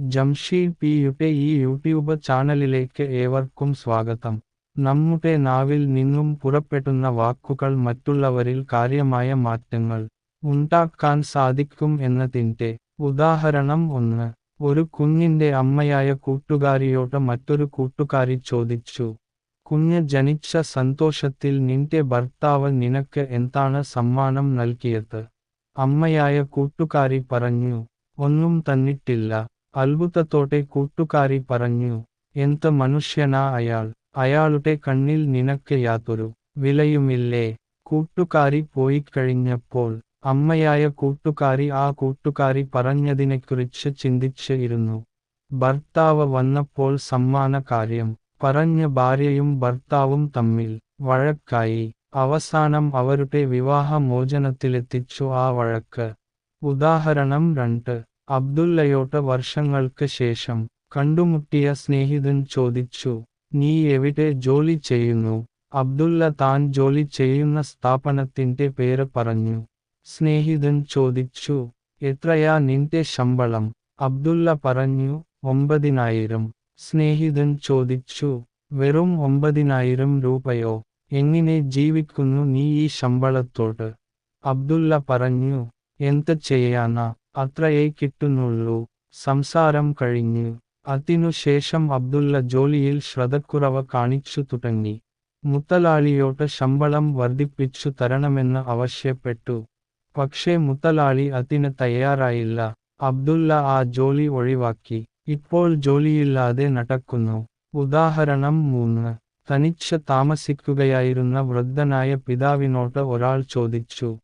ജംഷീദ് പിയുടെ ഈ യൂട്യൂബ് ചാനലിലേക്ക് ഏവർക്കും സ്വാഗതം. നമ്മുടെ നാവിൽ നിന്നും പുറപ്പെടുന്ന വാക്കുകൾ മറ്റുള്ളവരിൽ കാര്യമായ മാറ്റങ്ങൾ ഉണ്ടാക്കാൻ സാധിക്കും എന്നതിന്റെ ഉദാഹരണം ഒന്ന്. ഒരു കുഞ്ഞിന്റെ അമ്മയായ കൂട്ടുകാരിയോട് മറ്റൊരു കൂട്ടുകാരി ചോദിച്ചു കുഞ്ഞ് ജനിച്ച സന്തോഷത്തിൽ നിന്റെ ഭർത്താവ് നിനക്ക് എന്താണ് സമ്മാനം നൽകിയത്? അമ്മയായ കൂട്ടുകാരി പറഞ്ഞു ഒന്നും തന്നിട്ടില്ല. അത്ഭുതത്തോടെ കൂട്ടുകാരി പറഞ്ഞു എന്ത് മനുഷ്യനാ അയാൾ? അയാളുടെ കണ്ണിൽ നിനക്ക് യാതൊരു വിലയുമില്ലേ കൂട്ടുകാരി പോയിക്കഴിഞ്ഞപ്പോൾ അമ്മയായ കൂട്ടുകാരി ആ കൂട്ടുകാരി പറഞ്ഞതിനെക്കുറിച്ച് ചിന്തിച്ച് ഇരുന്നു. ഭർത്താവ് വന്നപ്പോൾ സമ്മാന കാര്യം പറഞ്ഞ ഭാര്യയും ഭർത്താവും തമ്മിൽ വഴക്കായി. അവസാനം അവരുടെ വിവാഹമോചനത്തിലെത്തിച്ചു ആ വഴക്ക്. ഉദാഹരണം രണ്ട്. അബ്ദുള്ളയോട്ട് വർഷങ്ങൾക്ക് ശേഷം കണ്ടുമുട്ടിയ സ്നേഹിതൻ ചോദിച്ചു നീ എവിടെ ജോലി ചെയ്യുന്നു? അബ്ദുല്ല താൻ ജോലി ചെയ്യുന്ന സ്ഥാപനത്തിന്റെ പേര് പറഞ്ഞു. സ്നേഹിതൻ ചോദിച്ചു എത്രയാ നിന്റെ ശമ്പളം? അബ്ദുല്ല പറഞ്ഞു ഒമ്പതിനായിരം. സ്നേഹിതൻ ചോദിച്ചു വെറും ഒമ്പതിനായിരം രൂപയോ? എങ്ങനെ ജീവിക്കുന്നു നീ ഈ ശമ്പളത്തോട്? അബ്ദുല്ല പറഞ്ഞു എന്ത് ചെയ്യാനാ? അത്രയേ കിട്ടുന്നുള്ളൂ. സംസാരം കഴിഞ്ഞു. അതിനുശേഷം അബ്ദുള്ള ജോലിയിൽ ശ്രദ്ധക്കുറവ് കാണിച്ചു തുടങ്ങി. മുത്തലാളിയോട്ട് ശമ്പളം വർദ്ധിപ്പിച്ചു തരണമെന്ന് ആവശ്യപ്പെട്ടു. പക്ഷേ മുത്തലാളി അതിന് തയ്യാറായില്ല. അബ്ദുള്ള ആ ജോലി ഒഴിവാക്കി. ഇപ്പോൾ ജോലിയില്ലാതെ നടക്കുന്നു. ഉദാഹരണം മൂന്ന്. തനിച്ച് താമസിക്കുകയായിരുന്ന വൃദ്ധനായ പിതാവിനോട്ട് ഒരാൾ ചോദിച്ചു.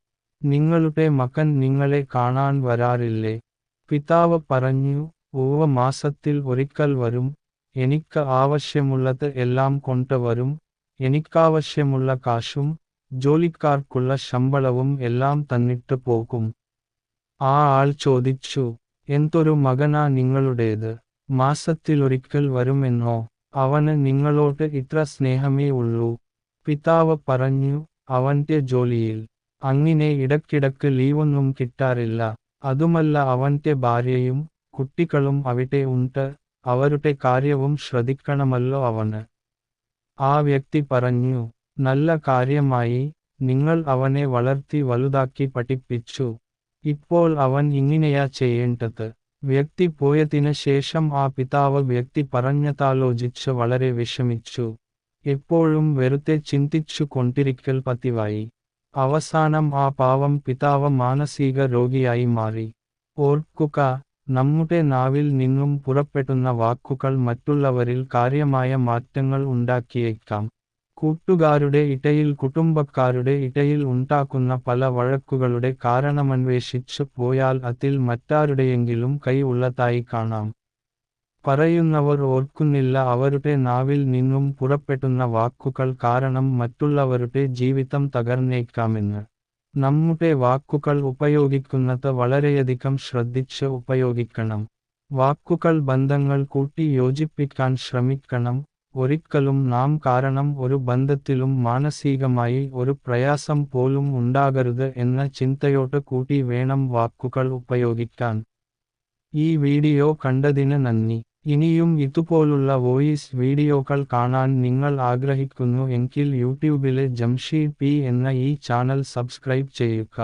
നിങ്ങളുടെ മകൻ നിങ്ങളെ കാണാൻ വരാറില്ലേ? പിതാവ് പറഞ്ഞു ഓവ മാസത്തിൽ ഒരിക്കൽ വരും. എനിക്ക് ആവശ്യമുള്ളത് എല്ലാം കൊണ്ടുവരും. എനിക്കാവശ്യമുള്ള കാശും ജോലിക്കാർക്കുള്ള ശമ്പളവും എല്ലാം തന്നിട്ട് പോകും. ആ ആൾ ചോദിച്ചു എന്തൊരു മകനാ നിങ്ങളുടേത്? മാസത്തിലൊരിക്കൽ വരുമെന്നോ? അവന് നിങ്ങളോട് ഇത്ര സ്നേഹമേ ഉള്ളൂ. പിതാവ് പറഞ്ഞു അവന്റെ ജോലിയിൽ. അങ്ങനെ ഇടക്കിടക്ക് ലീവൊന്നും കിട്ടാറില്ല. അതുമല്ല അവന്റെ ഭാര്യയും കുട്ടികളും അവിടെ ഉണ്ട്. അവരുടെ കാര്യവും ശ്രദ്ധിക്കണമല്ലോ അവന്. ആ വ്യക്തി പറഞ്ഞു നല്ല കാര്യമായി നിങ്ങൾ അവനെ വളർത്തി വലുതാക്കി പഠിപ്പിച്ചു. ഇപ്പോൾ അവൻ ഇങ്ങനെയാ ചെയ്യേണ്ടത്? വ്യക്തി പോയതിന് ശേഷം ആ പിതാവ് വ്യക്തി പറഞ്ഞതാലോചിച്ച് വളരെ വിഷമിച്ചു. എപ്പോഴും വെറുതെ ചിന്തിച്ചു കൊണ്ടിരിക്കൽ പതിവായി. അവസാനം ആ പാവം പിതാവ് മാനസിക രോഗിയായി മാറി. ഓർക്കുക നമ്മുടെ നാവിൽ നിന്നും പുറപ്പെടുന്ന വാക്കുകൾ മറ്റുള്ളവരിൽ കാര്യമായ മാറ്റങ്ങൾ ഉണ്ടാക്കിയേക്കാം. കൂട്ടുകാരുടെ ഇടയിൽ കുടുംബക്കാരുടെ ഇടയിൽ ഉണ്ടാക്കുന്ന പല വഴക്കുകളുടെ കാരണമന്വേഷിച്ചു പോയാൽ അതിൽ മറ്റാരുടെയെങ്കിലും കൈ ഉള്ളതായി കാണാം. പറയുന്നവർ ഓർക്കുന്നില്ല അവരുടെ നാവിൽ നിന്നും പുറപ്പെട്ടുന്ന വാക്കുകൾ കാരണം മറ്റുള്ളവരുടെ ജീവിതം തകർന്നേക്കാമെന്ന്. നമ്മുടെ വാക്കുകൾ ഉപയോഗിക്കുന്നത് വളരെയധികം ശ്രദ്ധിച്ച് ഉപയോഗിക്കണം. വാക്കുകൾ ബന്ധങ്ങൾ കൂട്ടി യോജിപ്പിക്കാൻ ശ്രമിക്കണം. ഒരിക്കലും നാം കാരണം ഒരു ബന്ധത്തിലും മാനസികമായി ഒരു പ്രയാസം പോലും ഉണ്ടാകരുത് എന്ന ചിന്തയോട് കൂട്ടി വേണം വാക്കുകൾ ഉപയോഗിക്കാൻ. ഈ വീഡിയോ കണ്ടതിന് നന്ദി. ഇനിയും ഇതുപോലുള്ള വോയിസ് വീഡിയോകൾ കാണാൻ നിങ്ങൾ ആഗ്രഹിക്കുന്നു എങ്കിൽ യൂട്യൂബിലെ ജംഷീദ് പി എന്ന ഈ ചാനൽ സബ്സ്ക്രൈബ് ചെയ്യുക.